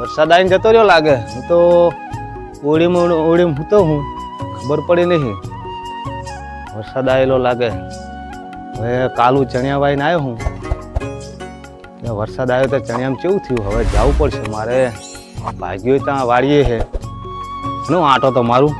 વરસાદ આવીને જતો રહ્યો લાગે. હું તો ઓળીમ ઓળીમ હું તો હું. ખબર પડી નહીં. વરસાદ આવેલો લાગે. હવે કાલું ચણિયા વાઈને આવ્યો હું. વરસાદ આવ્યો તો ચણિયામાં કેવું થયું? હવે જવું પડશે. મારે ભાગ્યો ત્યાં વાળીએ છે નું આટો તો મારું.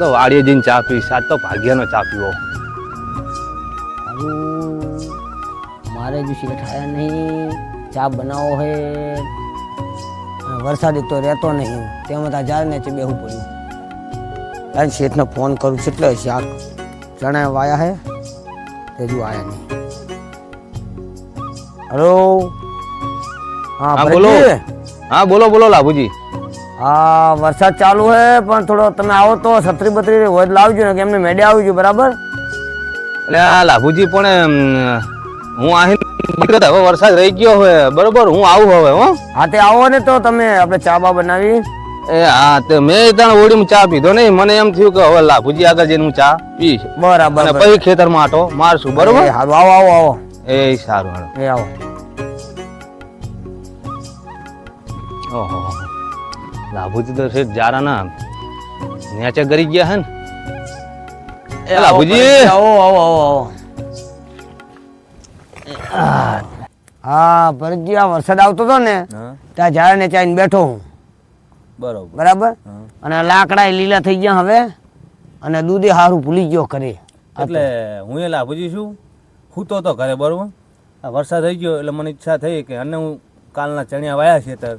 તો વાડીએ જઈને ચા પીશ. આજ તો ભાગ્યનો ચા પીવો. મારે જો શેઠ આયા નહીં ચા બનાવો હે. વરસાદ તો રહેતો નહીં તેમાં ત્યાં જાય ને છે બેહું પડ્યું. તારે શેઠને ફોન કરું છું એટલે આ ચણા વાયા હે. હજુ આયા નહીં. હલો. હા હા, બોલો. હા બોલો બોલો લાભુજી. હા વરસાદ ચાલુ છે પણ થોડો તમે આવો તો છત્રી બત્રી હોય લાવજો ને કે એમને મેડે આવજો બરાબર? એટલે આ લાભુજી પણ હું આહી નીકળ્યો હવે વરસાદ રહી ગયો હવે બરોબર હું આવું હવે હો. હા તે આવો ને તો તમે આપણે ચા બા બનાવી. એ હા તે મેં ત્યાં ઓડીમાં ચા પીધો નહીં મને એમ થયું કે હવે લાભુજી આગળ જઈને હું ચા પીશ. બરાબર પછી ખેતરમાં આટો મારશું બરોબર? એ આવો આવો આવો. એ સારું એ આવો. લાભુજી તો છે જારા ના નેચે ગરી ગયા હે ને? એ લાભુજી! આવો આવો આવો આવો. હા ભરતજી આ વરસાદ આવતો હતો ને ત્યાં ઝાડ ને ચાઈને બેઠો હું. બરોબર. બરાબર? અને લાકડા લીલા થઈ ગયા હવે અને દૂધે હારું ભૂલી ગયો કરે એટલે હું એ લાભુજી છું? સૂતો તો ઘરે બરોબર? આ વરસાદ થઈ ગયો એટલે મને ઈચ્છા થઈ કે અને હું કાલના ચણિયા વાયા છે તર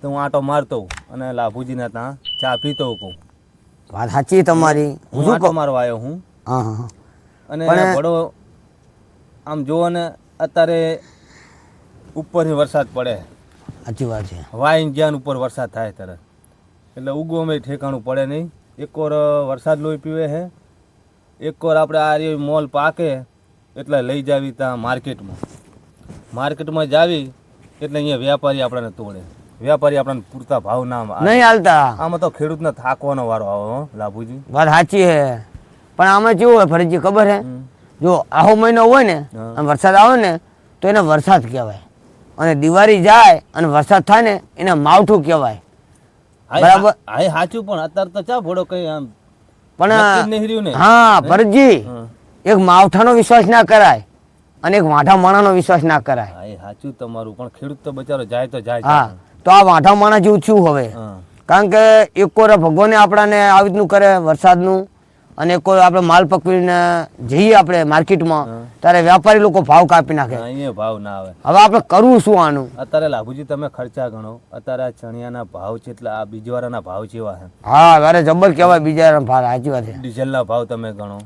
તો હું આટો મારતો અને લાભુજીના ત્યાં ચા પીતો કહું. વાત સાચી તમારી. હું હું આટો મારવા આવ્યો હું. હા હા હા. અને બડો આમ જુઓ ને અત્યારે ઉપરથી વરસાદ પડે. સાચી વાત છે. વાઈન જ્ઞાન ઉપર વરસાદ થાય તરત એટલે ઉગો અમે ઠેકાણું પડે નહીં. એકોર વરસાદ લોહી પીવે છે એકોર આપણે આ મોલ પાકે એટલે લઈ જાવી ત્યાં માર્કેટમાં. માર્કેટમાં જાવી એટલે અહીંયા વ્યાપારી આપણને તોડે. વ્યાપારી આપણને પૂરતા ભાવ ના નહીં હાલતા. આમાં તો ખેડૂતને થાકવાનો વારો આવો લાભુજી. વાત સાચી હે. પણ આમાં કેવું હોય ફરજી ખબર હે? જો આહો મહિનો હોય ને અને વરસાદ આવે ને તો એને વરસાદ કહેવાય. અને દિવાળી જાય અને વરસાદ થાય ને એને માવઠું કહેવાય. બરાબર. હા સાચું પણ અત્યારે તો ચા ભોડો કઈ આમ પણ ને. હા ફરજી એક માવઠાનો વિશ્વાસ ના કરાય અને એક વાંઠા માણાનો વિશ્વાસ ના કરાય. હા સાચું તમારું પણ ખેડૂત તો બચારો જાય તો જાય હા. તો આ વાંઠા માણસ જેવું થયું હવે. કારણ કે એક કોર ભગવાને આપણાને આવી રીતનું કરે વરસાદનું અને એક કોર આપણે માલ પકવીને જઈએ આપણે માર્કેટમાં ત્યારે વ્યાપારી લોકો ભાવ કાપી નાખે. અહીંયા ભાવ ના આવે. હવે આપણે કરવું શું આનું? અત્યારે લાભુજી તમે ખર્ચા ગણો. અત્યારે આ ચણિયાના ભાવ છે એટલે આ બીજવારાના ભાવ કેવા છે. હા અરે જબર કહેવાય બીજા ભાવ સાચી વાત છે. ડીઝલના ભાવ તમે ગણો.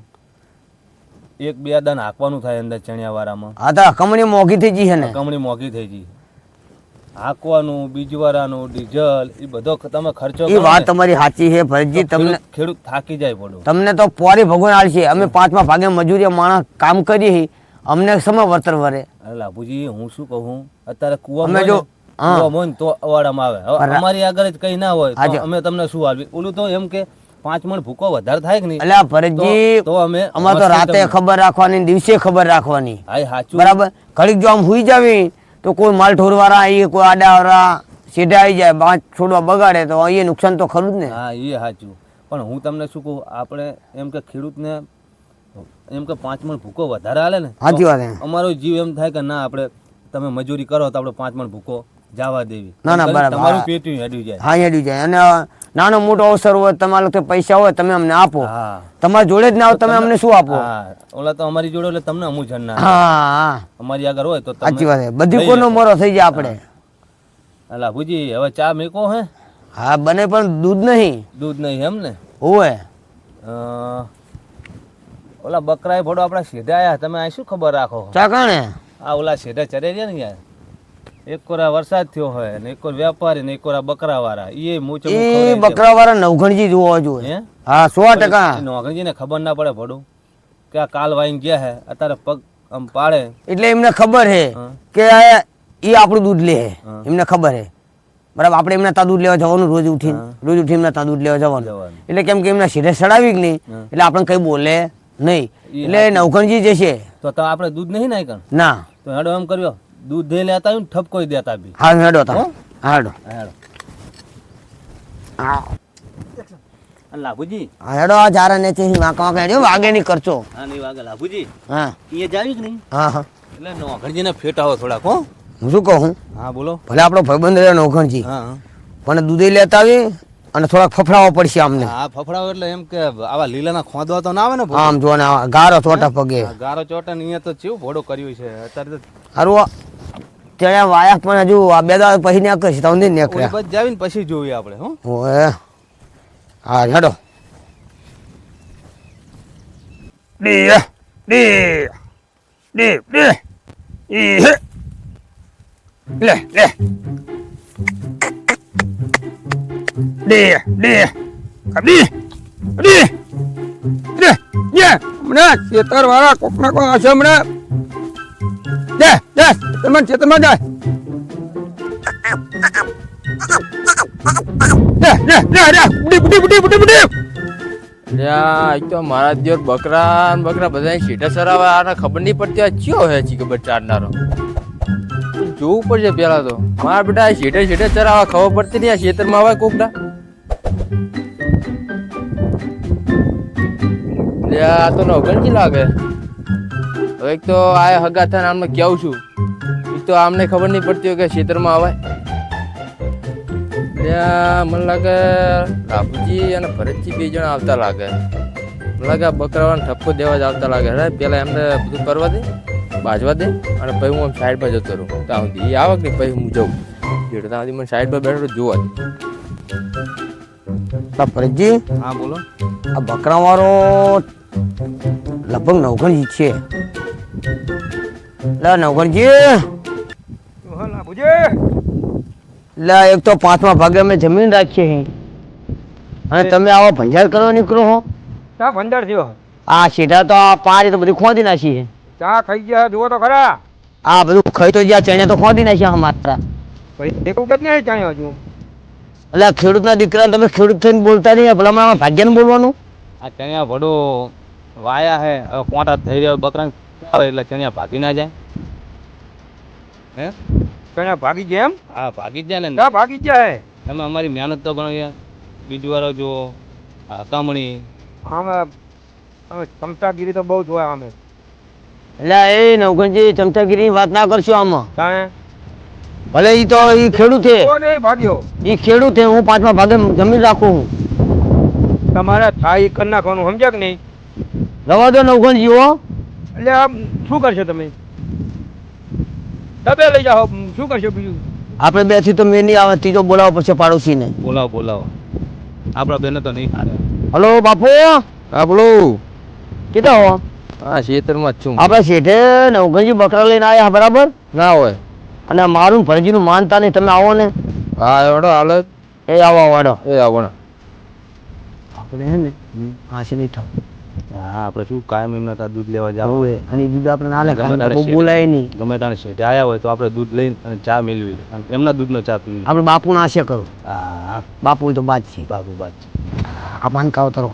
એક બે દાન હાંકવાનું થાય અંદર ચણિયાવાળામાં. હા તો કમણી મોંઘી થઈ ગઈ છે ને. કમણી મોંઘી થઈ ગઈ. હાંકવાનું બીજવારાનું ડીઝલ એ બધો તમે ખર્ચો એ વાત તમારી સાચી છે ભરતજી તમને ખેડૂત- થાકી જાય પડો તમને તો પોરી ભગવાન આલશે અમે પાંચમા ભાગે મજૂરી માણસ કામ કરીએ અમને સમય વર્તન વરે અરે લાભુજી હું શું કહું? અત્યારે કુવા અમે જો-. તો અવાડામાં આવે. હવે અમારી આગળ જ કઈ ના હોય તો અમે તમને શું આપી ઓલું તો એમ કે પાંચ મણ ભૂકો વધારે થાય કે નહીં? એટલે ભરતજી તો- અમે અમારે તો રાતે ખબર રાખવાની દિવસે ખબર રાખવાની. સાચું બરાબર? ઘડીક જો આમ હુઈ જાવી તો કોઈ માલ ઠોરવાળા આવી કોઈ આડાવાળા સીધા આવી જાય પાંચ છોડવા બગાડે તો અહીંયા નુકસાન તો ખરું જ ને. હા એ સાચું. પણ હું તમને શું કહું આપણે એમ કે ખેડૂતને એમ કે પાંચ મણ ભૂકો વધારે હાલે ને સાચી વાત અમારો જીવ એમ થાય કે ના આપણે તમે મજૂરી કરો તો આપણે પાંચ મણ ભૂકો જવા દેવી. ના, ના, બરાબર. તમારું. પેટ્યું હેડ્યું જાય. હા હેડ્યું જાય. અને નાનો મોટો અવસર હોય તમારા લોકો પૈસા હોય તમે અમને આપો. હા. તમારા જોડે જ ના હોય તમે અમને શું આપો? ઓલા તો અમારી જોડે એટલે તમને અમુક જણ ના હા. અમારી આગળ હોય તો સાચી વાત બધી કોનો મોરો થઈ જાય આપણે. અલા ભુજી હવે ચા મેકો હે? હા બને પણ દૂધ નહીં. દૂધ નહીં એમ ને? હોય. ઓલા બકરાએ ફોડો આપણા સીધા આયા. તમે આ શું ખબર રાખો? ચા કાણે? આ ઓલા સીધા ચરે રહ્યા ને યાર એક કોરા વરસાદ થયો હોય ને એક કોર વ્યાપારી ને એક કોરા બકરા વાળા એ મૂચો એ બકરા વાળા નવઘણજી જોવા જોઈએ હે? હા સો ટકા. ને ખબર ના પડે ભડું. કે આ કાલ વાઈન ગયા હે અત્યારે પગ આમ પાડે. એટલે એમને ખબર હે. કે એ આપણું દૂધ લે એમને ખબર હે. બરાબર આપણે એમના તા દૂધ લેવા જવાનું રોજ ઉઠીને. રોજ ઉઠી એમના તા દૂધ લેવા જવાનું. એટલે કેમ કે એમના શીરે સડાવી કે નહીં? એટલે આપણે કઈ બોલે નહીં. એટલે નવઘણજી જે છે તો આપણે દૂધ નહીં નાખ્યા? ના. તો હેડો એમ કર્યો. દૂધ લેતા આવ્યું ઠપકોઈ ઠપકો દેતા બી. હા? હેડો તા હેડો. હેડો લાભુજી. હેડો આ જારા ને છે વાંકા વાંકા વાગે નહીં કરશો હા નહીં વાગે લાભુજી. હા. અહીંયા જાવી કે નહીં? હા હા. એટલે નોકરજીને ફેટાવો થોડાક હો. હું શું કહું? હા બોલો. ભલે આપણો ભાઈબંધ રહ્યો નોખણજી હા. પણ દૂધે લેતા આવી અને થોડાક ફફડાવો પડશે અમને હા ફફડાવો એટલે એમ કે આવા લીલાના ખોદવા તો ના આવે ને આમ જો ગારો ચોટા પગે. ગારો ચોટા ને અહીંયા તો ચેવું ભોડો કર્યું છે. અત્યારે તો હારું ત્યાં વાયા પણ હજુ આ બે દાડા પછી ને કરશે તમને નીકળ્યા. બાજુ જાવીને પછી જોઈએ આપણે હો. ઓએ હા હેડો ડી ડી ડી ડી. ઈ લે લે. ડી કબી ડી લે ye મને ખેતર વાળા કોક ના કોક હશે મને દે દે તમે ખેતરમાં જાય. દે દે દે દે બુડી બુડી બુડી બુડી બુડી અલ્યા એક તો મારા જોર બકરા બકરા બધા શેઠા સરાવે, આને ખબર નહીં પડતી, આ ચિયો હે ચી ખબર ચારનારો. જોવું પડશે પેલા તો. મારા બેટા આ શેઠે ચરાવા, ખબર પડતી નહીં ખેતરમાં આવે કોકડા. અલ્યા આ તો નવગણજી લાગે. હવે એક તો આ હગા થાય આમને કેવું છું? એક તો આમને ખબર નહીં પડતી હોય કે ખેતરમાં આવે. ત્યાં મને લાગે રાપુજી અને ભરતજી બે જણા આવતા લાગે. મને લાગે આ બકરાવાળાને ઠપકો દેવા જ આવતા લાગે. અરે પેલા એમને બધું કરવા દે બાજવા દે અને પછી હું આમ પર જતો રહું. ત્યાં સુધી. એ આવે કે નહીં? પછી હું જઉં. એટલે ત્યાં સુધી મને સાઈડમાં બેઠો જોવા દે. ભરતજી? હા બોલો. આ બકરાવાળો લગભગ નવઘણ છે. લે નવગણજી. લે એક તો પાંચમા ભાગે અમે જમીન રાખીએ છીએ અને તમે આવો ભંજાર કરવા નીકળો હો. ચા ભંજાર થયો? આ સીધા તો આ પાંચ તો બધી ખોદી નાખી છે ચા ખાઈ ગયા જુઓ તો ખરા. આ બધું ખાઈ તો ગયા ચણે તો ખોદી નાખ્યા અમારા. પછી દેખું કે નહીં ચાણ્યો હજુ. એટલે ખેડૂતના દીકરા તમે ખેડૂત થઈને બોલતા નહીં ભલામણ ભાગ્યને બોલવાનું? આ ચણિયા વડો વાયા હે કોટા થઈ રહ્યો બકરા આવે એટલે ચણિયા ભાગી ના જાય. હે? ચણિયા ભાગી જાય એમ? હા ભાગી જાય ને. ભાગી જાય. તમે અમારી મહેનત તો ગણો યાર બીજું વાળો જો આ કમણી અમે ચમચાગીરી તો બહુ જોયા અમે. એટલે એ નવગણજી ચમચાગીરીની વાત ના કરશો આમાં. તાણે ભલે ઈ તો એ ખેડૂત છે. કોને ભાગ્યો? ઈ ખેડૂત છે હું પાંચમા ભાગે જમીન રાખું હું તમારે થાય કરી નાખવાનું સમજ્યા કે નહીં? રવા દો નવગણજી હો. એટલે આમ શું કરશો તમે? ડબે લઈ જાઓ શું કરશો બીજું? આપણે બેથી તો મેં નહીં આવે ત્રીજો બોલાવો પછી પાડોશીને. બોલાવો બોલાવો. આપણા બેને તો નહીં હલો. બાપુ? હા બોલો. કેટલા હો? હા ખેતરમાં જ છું. આપણે શેઠે નવગણજી બકરા લઈને આવ્યા બરાબર? ના હોય. અને મારું ભરજીનું માનતા નહીં તમે આવો ને. હા એવડો હાલો. એ આવો વાડો. એ આવો ને. આપણે હે ને હાંસી નહીં થાવ. હા આપણે શું કાયમ એમના ત્યાં દૂધ લેવા જવું હવે અને દૂધ આપણે ના લે ગમે બોલાય નહીં. ગમે તાણે શેઠે આવ્યા હોય તો આપણે દૂધ લઈને અને ચા મેળવી એમના દૂધનો ચા પીવી આપણે બાપુ ના આશે કરો. હા બાપુ તો બાદ છે. બાપુ બાદ છે. પાન કાવ તરો.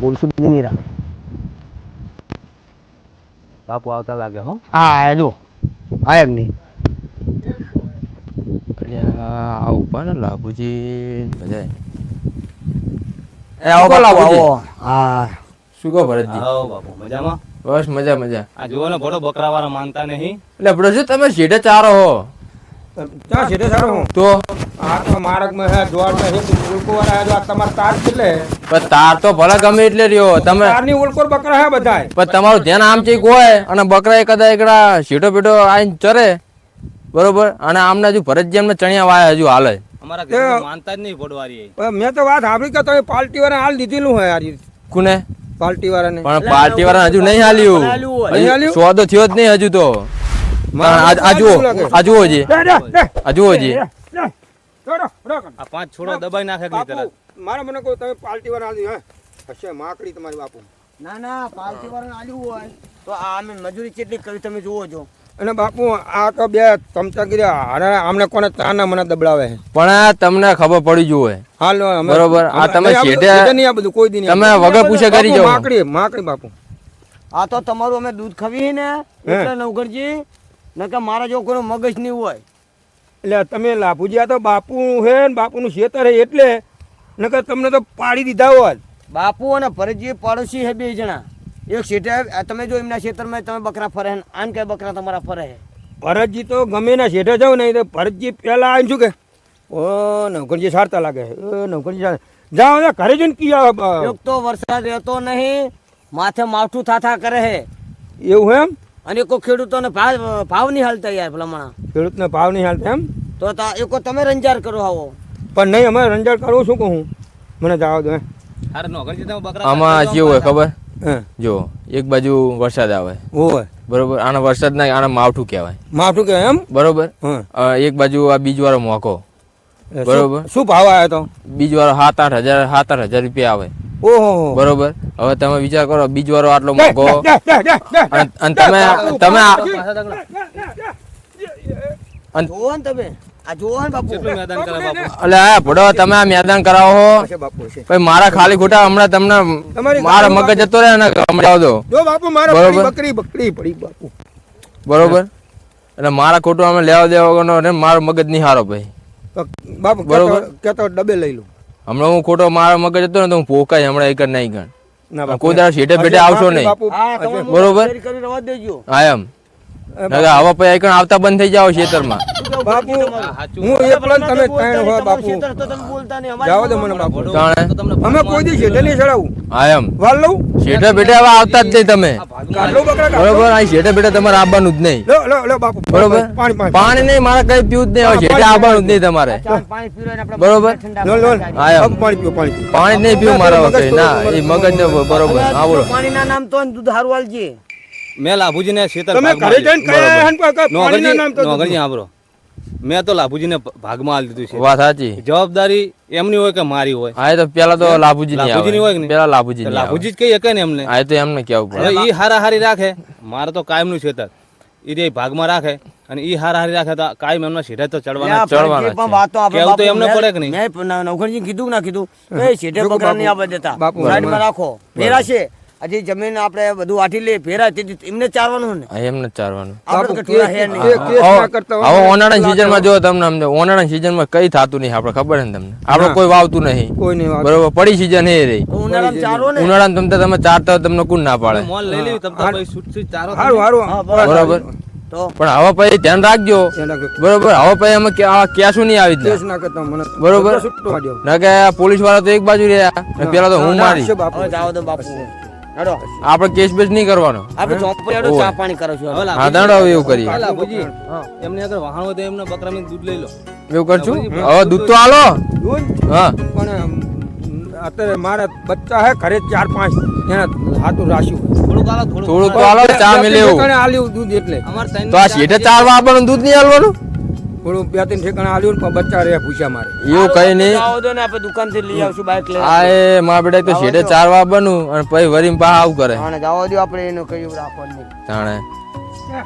બોલશું નહીં રાખે બાપુ આવતા લાગે હો. હા જો. આયક નહીં? અલ્યા આ ઊભા લાભુજી બધા એ આવો લાવો આવો. હા. શું કહો ભરતજી? બાપુ મજામાં? બસ મજા મજા. આ જુઓ ને ભડો બકરાવાળા માનતા નહીં. એટલે શું તમે શેઢે ચારો હો. ક્યાં શેઢે ચારો હું? તો? આ તો માર્ગમાં હે દ્વારમાં હે ઉલકો વાળા હે જો આ તમારા તાર કેટલે પણ તાર તો ભલે ગમે એટલે રહ્યો તમે તારની ઉલકોર બકરા હે બધાય. પણ તમારું ધ્યાન આમ ચેક હોય અને બકરા એ કદાચ એકડા શેઢો બેઠો આઈને ચરે. બરોબર? અને આમને હજુ ભરતજી એમને ચણિયા વાયા હજુ હાલે. અમારા ઘરે માનતા જ નહીં પડવારી પણ મેં તો વાત સાંભળી કે તમે પાલટી વાળા હાલ દીધેલું હે યાર કુને? પાર્ટી વાળાને પણ પાર્ટી વાળા હજુ નહીં હાલ્યું. નહીં હાલ્યું? સોદો થયો જ નહીં હજુ તો. મારે આ આ જુઓ સાચું આ પાંચ છોડો દબાઈ નાખે કે તરત? મારા મને કહો તમે પાર્ટી વાળા આવ્યું હે હશે માકડી તમારી બાપુ. ના ના પાર્ટી વાળા આલ્યું હોય. તો આ અમે મજૂરી કેટલી કરી તમે જુઓ છો અને બાપુ આ તો બે ચમચા કર્યા અરે આમને કોને તાના મને દબડાવે છે? પણ આ તમને ખબર પડી જુએ હાલો બરોબર. આ તમે શેઠે નહીં આ બધું કોઈ દી નહીં. તમે વગર પૂછે કરી બાપુ, જાઓ. માકડી માકડી બાપુ. આ તો તમારું અમે દૂધ ખવી ને? એટલે નવગરજી નકે મારા જો કોઈ મગજ નહીં હોય. એટલે તમે લાભુજી આ તો બાપુ હે ને બાપુનું ખેતર હે એટલે. નકર તમને તો પાડી દીધા હોત. બાપુ અને ભરતજી પાડોશી હે બે જણા. એક શેઠે તમે જો એમના ક્ષેત્રમાં તમે બકરા ફરે આમ કે બકરા તમારા ફરે હે ભરતજી તો ગમે ના શેઠે જાવ નહીં તો ભરતજી પહેલા આવીને શું કે ઓ નવકરજી સારતા લાગે ઓ નવકરજી સાર જાઓ ને ઘરે જઈને કી એક તો વરસાદ રહેતો નહીં માથે માવઠું થાથા કરે હે એવું એમ? અને કોઈ ખેડૂતોને ભાવ ભાવ નહીં હાલતા યાર ભલામણા. ખેડૂતને ભાવ નહીં હાલતા એમ? તો એક એકો તમે રંજાર કરો આવો. પણ નહીં અમે રંજાર કરવું શું કહું? મને જવા દો. આમાં કેવું હોય ખબર? જો એક બાજુ વરસાદ આવે. હોય બરોબર? આને વરસાદ ના આને માવઠું કહેવાય. માવઠું કહેવાય એમ? બરોબર? હા. એક બાજુ આ બીજ વાળો મોકો બરોબર. શું- ભાવ આવ્યો તો? બીજ વાળો સાત આઠ હજાર સાત આઠ હજાર રૂપિયા આવે. ઓહો. બરોબર? હવે તમે વિચાર કરો બીજ વાળો આટલો મોકો. અને અને તમે તમે અને તમે. મારા ખોટું અમે લેવા દેવાનો મારો મગજ નહીં હારો ભાઈ. બાપુ બરોબર? કેતો ડબે લઈ લઉં. હમણાં હું ખોટો મારો મગજ હતો ને તો હું પોકાય હમણાં એક નહીં ગણ કોઈ દાડા શેઠે બેઠે આવશો નહીં. બરોબર? હા એમ. હવે પછી એક આવતા બંધ થઈ જાવ ખેતરમાં બાપુ હું એકલો તમે ત્રણ હો બાપુ. જાઓ દે મને બાપુ. જાણે. અમે કોઈ દી શેઠે નહીં ચડાવું. હા એમ. વાલ લઉં. શેઠે બેઠે હવે આવતા જ નહીં તમે. બરોબર આ શેઠે બેઠે તમારે આવવાનું જ નહીં. લો લો લો બાપુ. બરોબર? પાણી પાણી પાણી. નહીં મારે કઈ પીવું જ નહીં. હવે શેઠે આવવાનું જ નહીં તમારે. પાણી પીરો ને આપણે બરોબર. લો લો હા, એમ. પાણી પીઓ પાણી પીઓ. પાણી નહીં પીવું મારા વખતે. ના એ મગજ ને બરોબર. આવડો બોલો. પાણીના નામ તો દૂધ હારું હાલજે મેં લાભુજીને શેતર તમે ઘરે જઈને કયા હન? પર તો નોગરજી સાંભળો. મેં તો લાભુજીને ભાગમાં આલી દીધું છે. વાત સાચી? જવાબદારી એમની હોય કે મારી હોય? હા તો પેલા તો લાભુજી લાભુજી હોય કે પેલા લાભુજી લાભુજી જ કહી કે ને એમને? હા તો એમને કેવું પડે? એ હારા હારી રાખે. મારે તો કાયમનું છેતર એ રે ભાગમાં રાખે અને ઈ હારા હારી રાખે તો કાયમ એમના સીધા તો ચડવાના ચડવાના પણ વાતો આપણે કેવું તો એમને પડે કે નહીં? મેં નવઘણજી કીધું ના કીધું? એ સીધે બકરા નહીં બાપુ. દેતા. સાઈડમાં રાખો. ફેરા છે. હજી જમીન આપણે બધું વાટી લઈએ ફેરા એમને ચારવાનું ને એમને ચારવાનું હવે ઓનાળા સીઝનમાં જો તમને સમજો ઓનાળા સીઝનમાં કઈ થતું નહીં આપડે ખબર ને તમને આપડે કોઈ વાવતું નહીં કોઈ નહીં બરોબર પડી સીઝન એ રહી ઉનાળામાં તમને તમે ચારતા તમને કોણ ના પાડે બરોબર પણ હવે પછી ધ્યાન રાખજો બરોબર હવે પછી અમે કેશું નહીં આવી જ બરોબર ના કે પોલીસવાળા તો એક બાજુ રહ્યા પેલા તો હું મારી આપણે કેશ બેસ નહીં કરવાનો. આપણે ચોપડી હેડો ચા પાણી કરો છો. હવે હા દાડો એવું કરીએ. હા, લાભુજી એમને અગર વાહન હોય તો એમને બકરામાં દૂધ લઈ લો. એવું કરશું? હવે દૂધ તો આલો. દૂધ? હા. પણ અત્યારે મારા બચ્ચા હે ઘરે ચાર પાંચ. એના હાથું રાખ્યું થોડુંક આલો થોડુંક આલો. તો ચા મેલે એવું આલ્યું દૂધ એટલે. તો આ શેઠે ચારવા આપવાનું દૂધ નહીં હાલવાનું થોડું બે ત્રણ ઠેકાણા આલ્યું પણ બચ્ચા રહ્યા પૂછ્યા મારે. એવું કઈ નહીં. આવો તો ને આપણે દુકાનથી લઈ આવશું બાઈક લઈ આ એ મારા બેટા તો શેઠે ચારવા બનું અને પછી વરીમ પા આવું કરે. અને જાવો દો આપણે એનો કયું રાખવાનું નહીં. જાણે.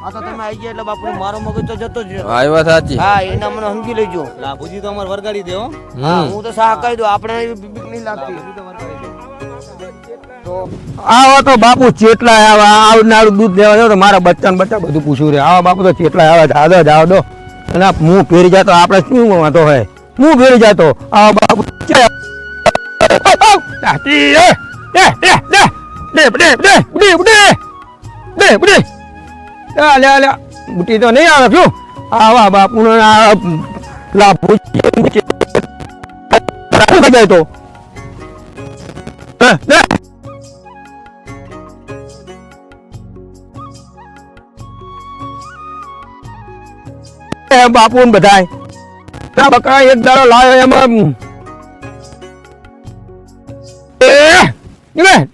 આ તો તમે આવી ગયા એટલે બાપુ મારો મગજ તો જતો જ. વાત સાચી. હા એના મને સમજી લેજો. લાભુજી તો અમારે વરગાડી દેવો હા. હું તો સાહ કહી દઉં આપણે બીક નહીં લાગતી. તો આવા તો બાપુ ચેટલા આવા આવનારું દૂધ લેવા જાવ તો મારા બચ્ચા બચ્ચા બધું પૂછ્યું રે આવા બાપુ તો ચેટલા આવા દાદા જાવ દો. અને હું ફેરી જતો, આપણે શું વાંધો હોય? હું ફેરી જતો. આ બાપુ બુટી તો નહીં આવે શું? આવા બાપુ લાભો તો ને બાપુ ને બધા બકરા એક દાડો લાવ્યો એમ. એમાં